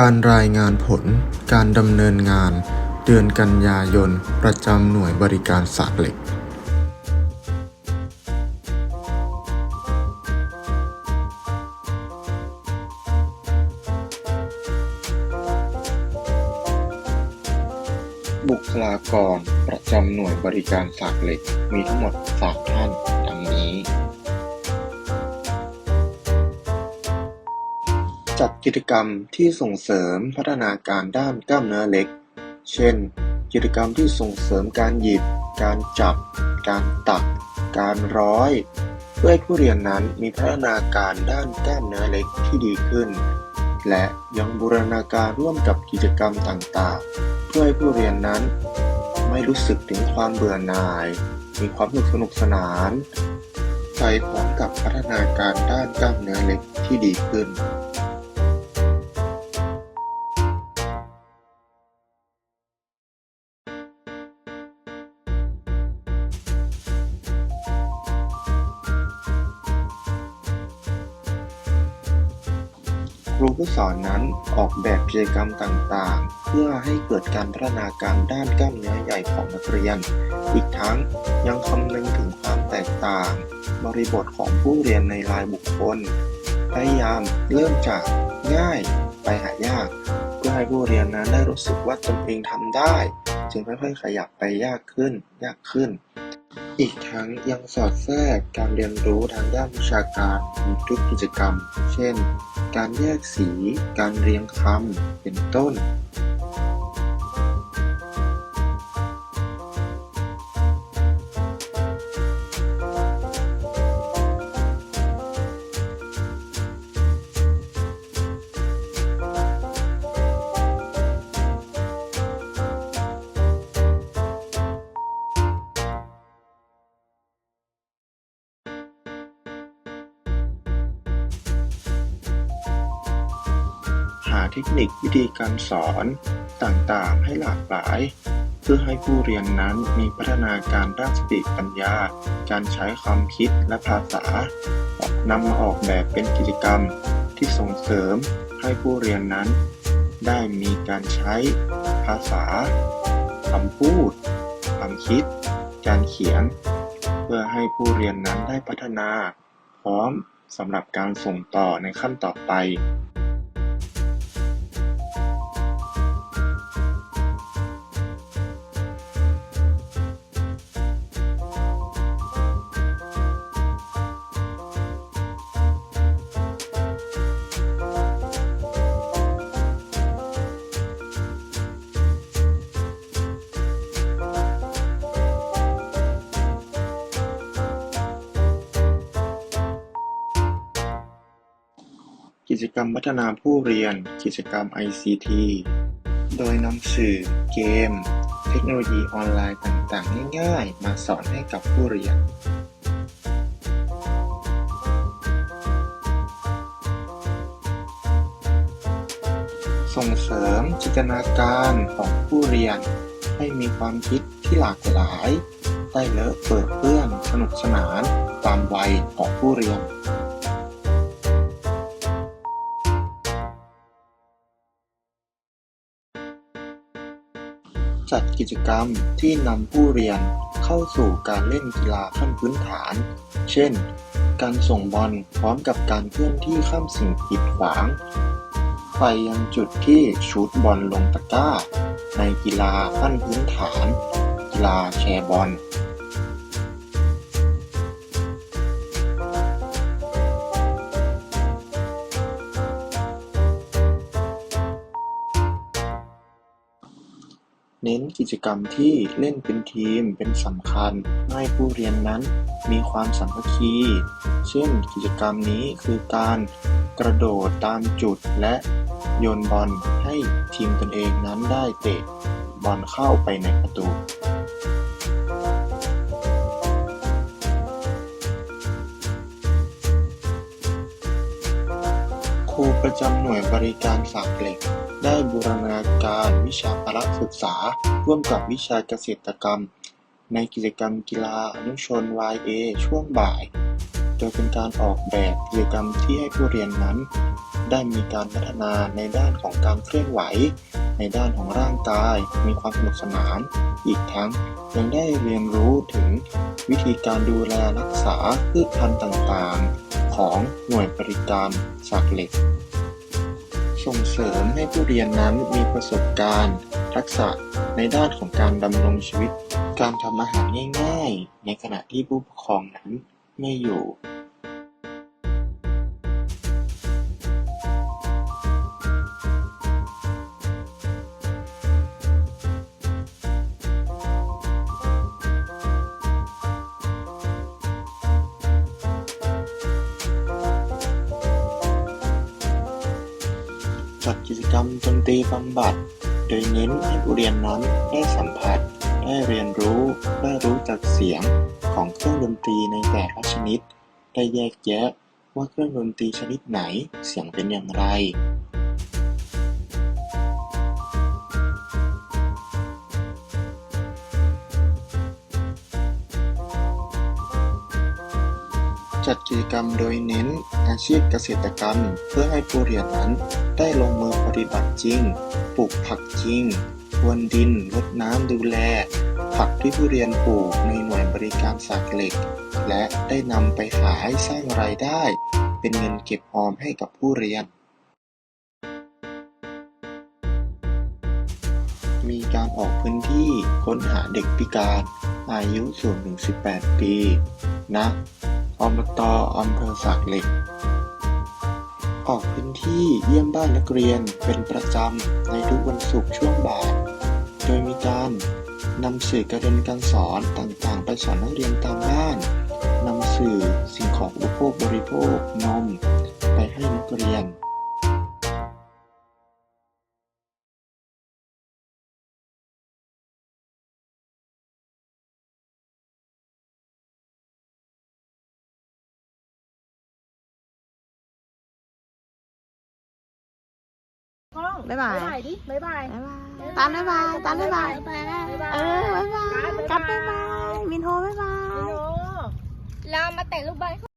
การรายงานผลการดำเนินงาน เดือนกันยายน ประจำหน่วยบริการสากเหล็กบุคลากรประจำหน่วยบริการสากเหล็กมีทั้งหมด 3 ท่าน จัดกิจกรรมที่ส่งเสริมพัฒนาการด้านกล้ามเนื้อเล็ก เช่น กิจกรรมที่ส่งเสริมการหยิบ การจับ การตัก การร้อย เพื่อให้ผู้เรียนนั้นมีพัฒนาการด้านกล้ามเนื้อเล็กที่ดีขึ้น และยังบูรณาการร่วมกับกิจกรรมต่างๆ เพื่อให้ผู้เรียนนั้น ไม่รู้สึกถึงความเบื่อหน่าย มีความสนุกสนุกสนานไปพร้อมกับพัฒนาการด้านกล้ามเนื้อเล็กที่ดีขึ้น รูผู้สอนนั้นออกแบบกิจกรรมต่างๆ เพื่อให้เกิดการพัฒนาการด้านกล้ามเนื้อใหญ่ของนักเรียน อีกทั้งยังคำนึงถึงความแตกต่าง บริบทของผู้เรียนในรายบุคคล พยายามเริ่มจากง่ายไปหายาก เพื่อให้ผู้เรียนนั้นได้รู้สึกว่าตนเองทำได้ จึงค่อยๆขยับไปยากขึ้น ยากขึ้น อีกทั้งยังสอดแทรกการเรียนรู้ทางด้านวิชาการในทุกกิจกรรม เช่น การแยกสี การเรียงคำ เป็นต้น หาเทคนิควิธีการสอนต่างๆ ให้หลากหลาย เพื่อให้ผู้เรียนนั้นมีพัฒนาการด้านสติปัญญา การใช้ความคิดและภาษานำมาออกแบบเป็นกิจกรรมที่ส่งเสริมให้ผู้เรียนนั้น ได้มีการใช้ภาษาคำพูด ความคิด การเขียน เพื่อให้ผู้เรียนนั้นได้พัฒนา พร้อมสำหรับการส่งต่อในขั้นต่อไป จกรรมพัฒนาผู้เรียน กิจกรรม ICT โดยนำสื่อ เกม เทคโนโลยีออนไลน์ต่างๆ ง่ายๆ มาสอนให้กับผู้เรียนส่งเสริมจินตนาการของผู้เรียน ให้มีความคิดที่หลากหลาย ได้เลอะเปิดเปื้อนสนุกสนาน ตามวัยของผู้เรียน จัดกิจกรรมที่นำผู้เรียนเข้าสู่การเล่นกีฬาขั้นพื้นฐาน เช่น การส่งบอลพร้อมกับการเคลื่อนที่ข้ามสิ่งกีดขวาง ไปยังจุดที่ชูตบอลลงตะกร้า ในกีฬาขั้นพื้นฐาน กีฬาแชร์บอล เน้นกิจกรรมที่เล่นเป็นทีมเป็นสำคัญให้ผู้เรียนนั้นมีความสามัคคี เช่นกิจกรรมนี้คือการกระโดดตามจุดและโยนบอลให้ทีมตนเองนั้นได้เตะบอลเข้าไปในประตู ครูประจำหน่วยบริการสากเหล็ก ได้บูรณาการวิชาพละศึกษา ร่วมกับวิชาเกษตรกรรม ในกิจกรรมกีฬาอนุชน YA ช่วงบ่าย โดยเป็นการออกแบบกิจกรรมที่ให้ผู้เรียนนั้น ได้มีการพัฒนาในด้านของการเคลื่อนไหว ในด้านของร่างกาย มีความสนุกสนาน อีกทั้งยังได้เรียนรู้ถึงวิธีการดูแลรักษาพืชพันธุ์ต่างๆ ของหน่วยบริการสักเหล็ก ส่งเสริมให้ผู้เรียนนั้นมีประสบการณ์ ทักษะในด้านของการดำรงชีวิต การทำอาหารง่าย ๆ ในขณะที่ผู้ปกครองนั้นไม่อยู่ จัดกิจกรรมดนตรีบำบัด โดยเน้นให้ผู้เรียนนั้นได้สัมผัส ได้เรียนรู้ ได้รู้จักเสียงของเครื่องดนตรีในแต่ละชนิด ได้แยกแยะว่าเครื่องดนตรีชนิดไหนเสียงเป็นอย่างไร จัดกิจกรรมโดยเน้นอาชีพเกษตรกรรม เพื่อให้ผู้เรียนนั้นได้ลงมือปฏิบัติจริง ปลูกผักจริงพรวนดินรดน้ำดูแล ผักที่ผู้เรียนปลูกในหน่วยบริการสากเหล็ก และได้นำไปขายสร้างรายได้ เป็นเงินเก็บออมให้กับผู้เรียน มีการออกพื้นที่ค้นหาเด็กพิการ อายุสูงถึง18 ปีณ อบตอำเภอสากเหล็ก ออกพื้นที่เยี่ยมบ้านนักเรียนเป็นประจำในทุกวันศุกร์ช่วงบ่าย โดยมีการนำสื่อการเรียนการสอนต่างๆ ไปสอนนักเรียนตามบ้าน นำสื่อสิ่งของอุปโภคบริโภคนม ไปให้นักเรียน กล้องบ๊ายบายบ๊าย บายดิบ๊ายบาย บ๊ายบาย ตามบ๊ายบาย ตามบ๊ายบาย บ๊ายบายเออบ๊ายบายบ๊ายบายกัดบ๊ายบาย มินโฮบ๊ายบายโนเรามาแต่งลูกบอล